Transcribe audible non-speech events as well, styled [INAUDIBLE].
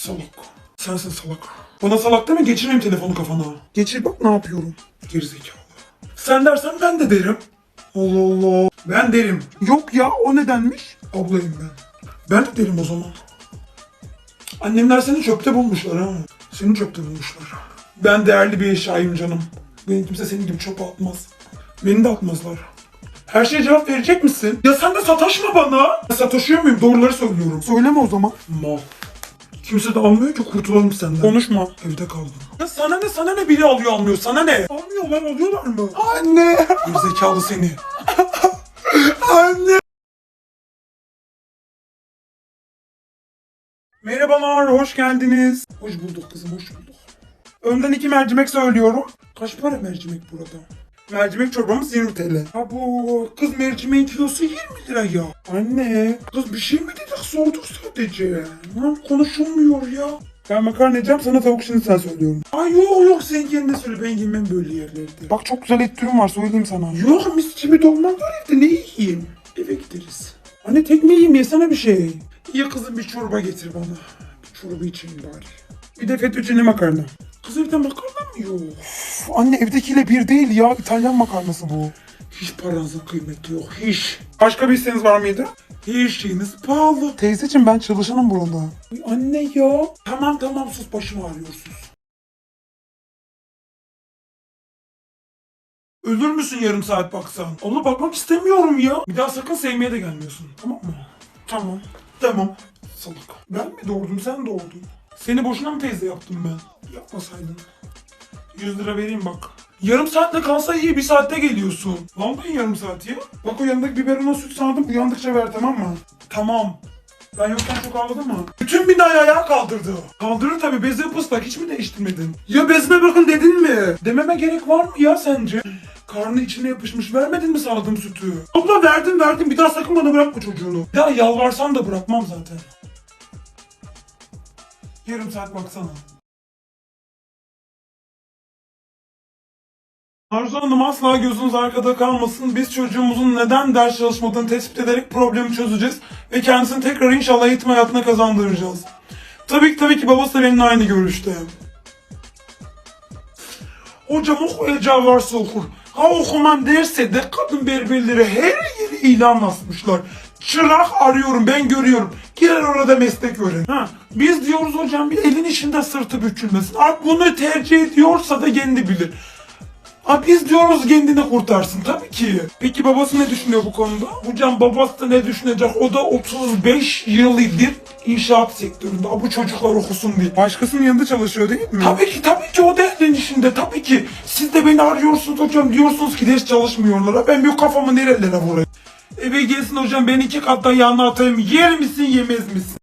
Salak. Sensin salak. Bana salak deme geçireyim telefonu kafana. Geçir bak ne yapıyorum. Gerizekalı. Sen dersen ben de derim. Allah Allah. Ben derim. Yok ya o nedenmiş? Ablayım ben. Ben de derim o zaman. Annemler seni çöpte bulmuşlar ha. Seni çöpte bulmuşlar. Ben değerli bir eşyayım canım. Beni kimse senin gibi çöpe atmaz. Beni de atmazlar. Her şeye cevap verecek misin? Ya sen de sataşma bana. Ben sataşıyor muyum? Doğruları söylüyorum. Söyleme o zaman. Mal. Kimse de almıyor ki kurtulalım senden. Konuşma. Evde kaldım. Ya sana ne sana ne biri alıyor almıyor sana ne? Almıyorlar alıyorlar mı? Anne. Gerizekalı seni. [LAUGHS] Anne. Merhabalar, hoş geldiniz. Hoş bulduk kızım, hoş bulduk. Önden iki mercimek söylüyorum. Kaç para mercimek burada? Mercimek çorbamız 20 TL. Ha bu kız mercimeğin kilosu 20 lira ya. Anne, kız bir şey mi dedik sorduk sadece. Lan konuşulmuyor ya. Ben makarna yiyeceğim sana tavuk şimdi sen söylüyorum. Ay yok yok sen kendine söyle ben yemem böyle yerlerde. Bak çok güzel et türüm var söyleyeyim sana. Yok mis gibi dolma var evde ne yiyeyim? Eve gideriz. Anne tekme yiyeyim yesene bir şey. Ya kızım bir çorba getir bana. Bir çorba içeyim bari. Bir de fettuccine makarna. Kız evde makarna mı yok? anne evdekiyle bir değil ya. İtalyan makarnası bu. Hiç paranızın kıymeti yok. Hiç. Başka bir isteğiniz var mıydı? Her şeyiniz pahalı. Teyzeciğim ben çalışanım burada. Ay Anne ya. Tamam tamam sus başım ağrıyor sus. Ölür müsün yarım saat baksan? Ona bakmak istemiyorum ya. Bir daha sakın sevmeye de gelmiyorsun. Tamam mı? Tamam. Tamam. Salak. Ben mi doğurdum sen doğurdun. Seni boşuna mı teyze yaptım ben? Yapmasaydın. 100 lira vereyim bak. Yarım saatte kalsa iyi bir saatte geliyorsun. Vallahi yarım saat ya. Bak o yanındaki biberona süt sandım uyandıkça ver tamam mı? Tamam. Ben yokken çok ağladı mı? Bütün binayı ayağa kaldırdı. Kaldırır tabi bezi ıslak hiç mi değiştirmedin? Ya bezime bakın dedin mi? Dememe gerek var mı ya sence? Karnı içine yapışmış vermedin mi sağladığım sütü? Abla verdim verdim bir daha sakın bana bırakma çocuğunu. Bir daha yalvarsan da bırakmam zaten. Yarım saat baksana. Arzu Hanım asla gözünüz arkada kalmasın. Biz çocuğumuzun neden ders çalışmadığını tespit ederek problemi çözeceğiz. Ve kendisini tekrar inşallah eğitim hayatına kazandıracağız. Tabii ki tabii ki babası benimle aynı görüşte. Hocam okuyacağı varsa okur. Ha okumam derse de kadın berberlere her yeri ilan asmışlar. Çırak arıyorum ben görüyorum. Girer orada meslek öğren. Ha, biz diyoruz hocam bir elin işinde sırtı bükülmesin. Abi bunu tercih ediyorsa da kendi bilir. Ha biz diyoruz kendini kurtarsın tabii ki. Peki babası ne düşünüyor bu konuda? Hocam babası da ne düşünecek? O da 35 yıldır inşaat sektöründe. Bu çocuklar okusun diye. Başkasının yanında çalışıyor değil mi? Tabii ki tabii ki o da elin işinde tabii ki. Siz de beni arıyorsunuz hocam diyorsunuz ki ders çalışmıyorlar. Ben bir kafamı nerelere vurayım? Eve gelsin hocam ben iki kat yanına atayım. Yer misin yemez misin?